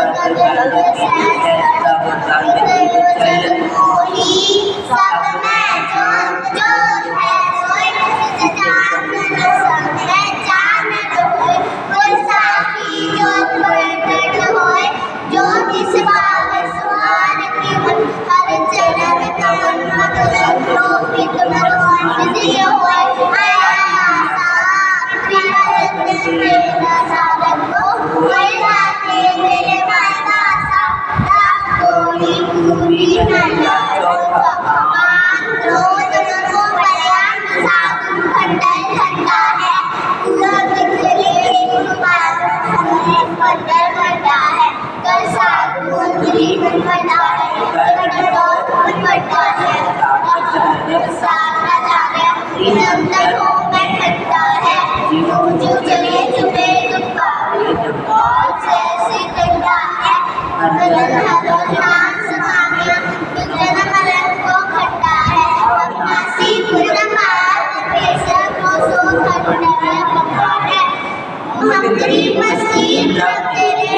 我感觉很危。बढ़ता है, कल सात मून बढ़ता है बढ़ता है। और साथ ना जा रहा है हो मैं सकता है। जो चले चुपे दुपा और जैसे ठंडा है बदन हर नाम समाना बिगड़ना मलक को खट्टा है। अपना सी पूरा माल पैसा को सो खट्टा है। हम गरीब मस्ती रब तेरे